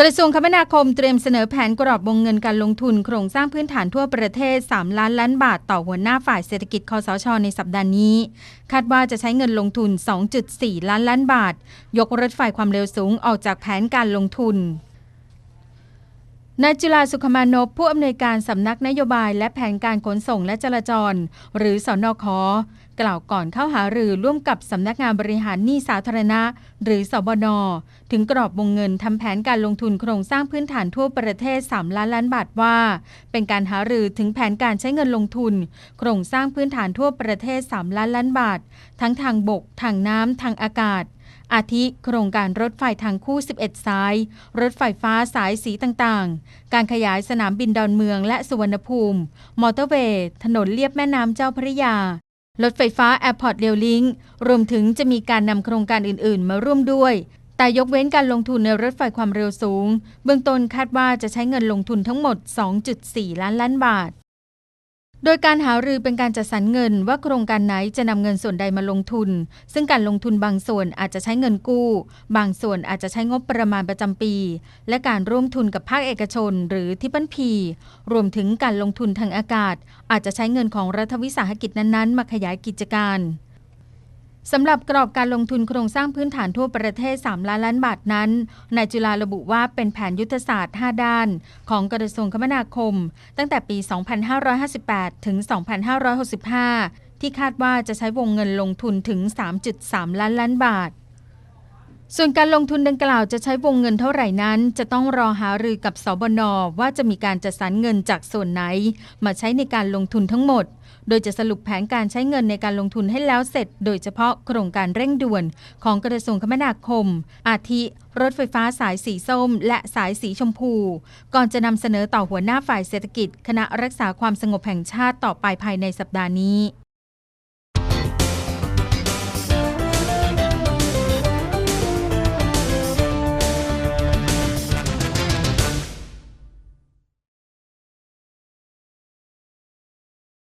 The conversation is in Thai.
กระทรวงคมนาคมเตรียมเสนอแผนกรอบวงเงินการลงทุนโครงสร้างพื้นฐานทั่วประเทศ 3 ล้านล้านบาทต่อหัวหน้าฝ่ายเศรษฐกิจคอสช ในสัปดาห์นี้ คาดว่าจะใช้เงินลงทุน 2.4 ล้านล้านบาท ยกรถไฟความเร็วสูงออกจากแผนการลงทุน นายจุลาสุขมานพผู้อำนวยการสำนักนโยบายและแผนการขนส่งและจราจร หรือสอนอคกล่าวก่อนเข้าหารือร่วมกับสำนักงานบริหารหนี้สาธารณะ หรือสบน ถึงกรอบวงเงินทำแผนการลงทุนโครงสร้างพื้นฐานทั่วประเทศ 3 ล้านล้านบาทว่า เป็นการหารือถึงแผนการใช้เงินลงทุน โครงสร้างพื้นฐานทั่วประเทศ 3 ล้านล้านบาท ทั้งทางบก ทางน้ำทางอากาศ อาทิโครงการรถไฟทางคู่ 11 สาย รถไฟฟ้าสายสีต่างๆ การขยายสนามบินดอนเมืองและสุวรรณภูมิ มอเตอร์เวย์ ถนนเลียบแม่น้ำเจ้าพระยา รถไฟฟ้าแอร์พอร์ตเรลลิงรวมถึงจะมีการนำโครงการอื่นๆ มาร่วมด้วย แต่ยกเว้นการลงทุนในรถไฟความเร็วสูง เบื้องต้นคาดว่าจะใช้เงินลงทุนทั้งหมด 2.4 ล้านล้านบาท โดยการหารือเป็นการจัดสรรเงินว่าโครงการไหนจะนำเงินส่วนใดมาลงทุน ซึ่งการลงทุนบางส่วนอาจจะใช้เงินกู้ บางส่วนอาจจะใช้งบประมาณประจำปี และการร่วมทุนกับภาคเอกชน หรือทิปันพีรวมถึงการลงทุนทางอากาศ อาจจะใช้เงินของรัฐวิสาหกิจนั้นๆ มาขยายกิจการ สำหรับกรอบการลงทุนโครงสร้างพื้นฐานทั่วประเทศ 3 ล้านล้านบาทนั้น นายจุลาระบุว่าเป็นแผนยุทธศาสตร์ 5 ด้าน ของกระทรวงคมนาคม ตั้งแต่ปี 2558 ถึง 2565 ที่คาดว่าจะใช้วงเงินลงทุนถึง 3.3 ล้านล้านบาท ส่วนการลงทุนดังกล่าวจะใช้วงเงินเท่าไหร่นั้น จะต้องรอหารือกับสบนว่าจะมีการจัดสรรเงินจากส่วนไหน มาใช้ในการลงทุนทั้งหมด โดยจะสรุปแผนการใช้เงินในการลงทุนให้แล้วเสร็จ โดยเฉพาะโครงการเร่งด่วนของกระทรวงคมนาคม อาทิ รถไฟฟ้าสายสีส้ม และสายสีชมพู ก่อนจะนำเสนอต่อหัวหน้าฝ่ายเศรษฐกิจ คณะรักษาความสงบแห่งชาติต่อไปภายในสัปดาห์นี้